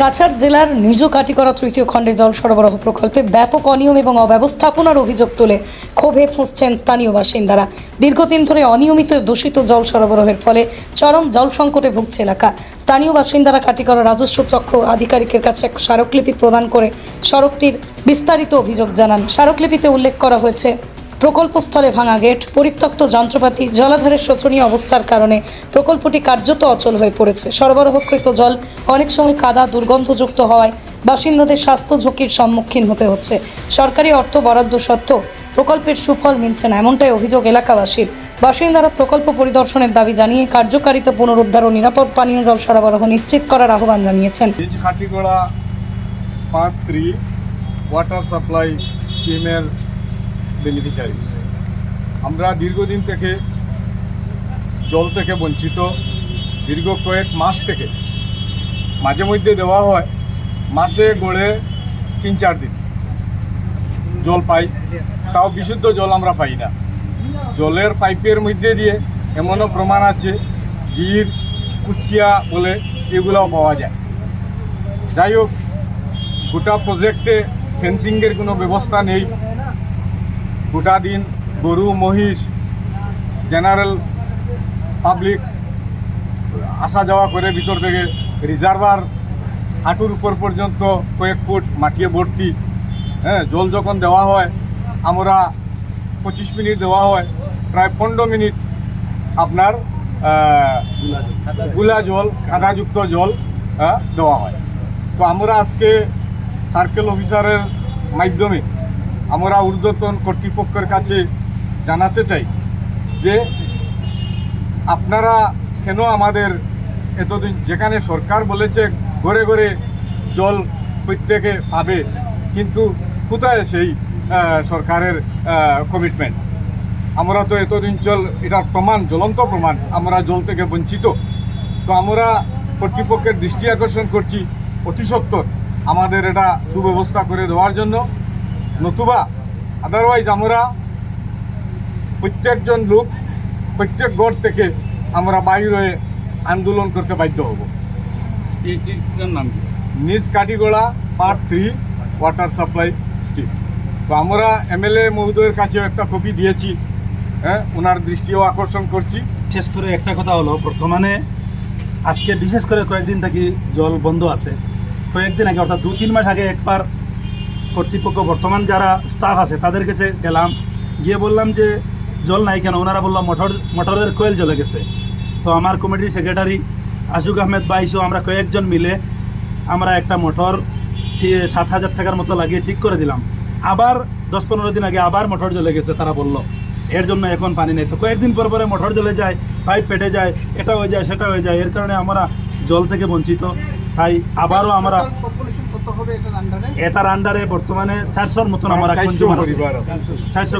কাছাড় জেলার নিজ কাটিকরা তৃতীয় খণ্ডে জল সরবরাহ প্রকল্পে ব্যাপক অনিয়ম এবং অব্যবস্থাপনার অভিযোগ তুলে, ক্ষোভে ফুঁসছেন স্থানীয় বাসিন্দারা। দীর্ঘদিন ধরে অনিয়মিত দূষিত জল সরবরাহের ফলে চরম জল সংকটে ভুগছে এলাকা। স্থানীয় বাসিন্দারা কাটিকরা রাজস্ব চক্র আধিকারিকের কাছে এক স্মারকলিপি প্রদান করে সড়কটির বিস্তারিত অভিযোগ জানান। স্মারকলিপিতে উল্লেখ করা হয়েছে প্রকল্পস্থলে ভাঙা গেট, পরিত্যক্ত যন্ত্রপাতি, জলাধারের শোচনীয় অবস্থার কারণে প্রকল্পটি কার্যত অচল হয়ে পড়েছে। সরবরাহকৃত জল অনেক সময় কাদা, দুর্গন্ধযুক্ত হওয়ায় বাসিন্দাদের স্বাস্থ্য ঝুঁকির সম্মুখীন হতে হচ্ছে। সরকারি অর্থ বরাদ্দ সত্ত্বেও প্রকল্পের সুফল মিলছে না, এমনটাই অভিযোগ এলাকাবাসীর। বাসিন্দারা প্রকল্প পরিদর্শনের দাবি জানিয়ে কার্যকারিতা পুনরুদ্ধার ও নিরাপদ পানীয় জল সরবরাহ নিশ্চিত করার আহ্বান জানিয়েছেন। ওয়াটার সাপ্লাই স্কিমের বেনিফিশিয়ারিজ আমরা দীর্ঘদিন থেকে জল থেকে বঞ্চিত, দীর্ঘ কয়েক মাস থেকে মাঝে মধ্যে দেওয়া হয়, মাসে গড়ে তিন চার দিন জল পাই। তাও বিশুদ্ধ জল আমরা পাই না। জলের পাইপের মধ্যে দিয়ে এমনও প্রমাণ আছে, জির, কুচিয়া বলে এগুলোও পাওয়া যায়। যাই হোক, গোটা প্রজেক্টে ফেন্সিংয়ের কোনো ব্যবস্থা নেই। গোটা দিন গরু, মহিষ জেনারেল পাবলিক আসা যাওয়া করে ভিতর থেকে রিজার্ভার হাঁটুর উপর পর্যন্ত কয়েক ফুট মাটিয়ে ভর্তি। হ্যাঁ জল যখন দেওয়া হয়, আমরা পঁচিশ মিনিট দেওয়া হয়, প্রায় পনেরো মিনিট আপনারগুলা জল কাদাযুক্ত জল দেওয়া হয়। তো আমরা আজকে সার্কেল অফিসারের মাধ্যমে আমরা ঊর্ধ্বতন কর্তৃপক্ষের কাছে জানাতে চাই যে আপনারা কেন আমাদের এতদিন যেখানে সরকার বলেছে ঘরে ঘরে জল প্রত্যেকে পাবে, কিন্তু কোথায় সেই সরকারের কমিটমেন্ট আমরা তো এতদিন চল এটার প্রমাণ, জ্বলন্ত প্রমাণ, আমরা জল থেকে বঞ্চিত। তো আমরা কর্তৃপক্ষের দৃষ্টি আকর্ষণ করছি অতি সত্বর আমাদের এটা সুব্যবস্থা করে দেওয়ার জন্য। নতুবা আদারওয়াইজ আমরা প্রত্যেকজন লোক প্রত্যেক গড় থেকে আমরা বাইর হয়ে আন্দোলন করতে বাধ্য হব। নাম নিজ Katigorah part three water supply scheme তো আমরা এমএলএ মহোদয়ের কাছেও একটা কপি দিয়েছি হ্যাঁ ওনার দৃষ্টিও আকর্ষণ করছি। বিশেষ করে একটা কথা হলো বর্তমানে আজকে বিশেষ করে কয়েকদিন থেকে জল বন্ধ আছে। কয়েকদিন আগে অর্থাৎ দু তিন মাস আগে একবার কর্তৃপক্ষ, বর্তমান যারা স্টাফ আছে, তাদের কাছে গেলাম। গিয়ে বললাম যে, জল নাই কেন? ওনারা বললাম মোটর, মোটরের কোয়েল জ্বলে গেছে। তো আমার কমিটির সেক্রেটারি আশুক আহমেদ বাইশও আমরা কয়েকজন মিলে আমরা একটা মোটর সাত হাজার টাকার মতো লাগিয়ে ঠিক করে দিলাম। আবার দশ পনেরো দিন আগে আবার মোটর জ্বলে গেছে, তারা বলল। এর জন্য এখন পানি নেই। তো কয়েকদিন পর পরে মোটর জ্বলে যায়, পাইপ পেটে যায়, এটা হয়ে যায়, সেটা হয়ে যায়। এর কারণে আমরা জল থেকে বঞ্চিত। তাই আবারও আমরা এটার আন্ডারে বর্তমানে চারশোর মতন আমরা চারশো কনজিউমার আছি। চারশো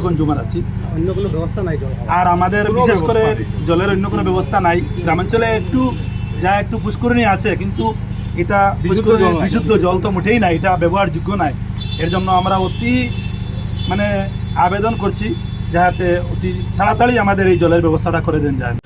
অন্য কোনো ব্যবস্থা নাই আর আমাদের বিশেষ করে জলের অন্য কোনো ব্যবস্থা নাই। গ্রামাঞ্চলে একটু যা একটু পুষ্করণী আছে কিন্তু এটা বিশুদ্ধ জল তো মোটেই নাই এটা ব্যবহারযোগ্য নাই। এর জন্য আমরা অতি মানে আবেদন করছি যাতে অতি তাড়াতাড়ি আমাদের এই জলের ব্যবস্থাটা করে দেন যায়।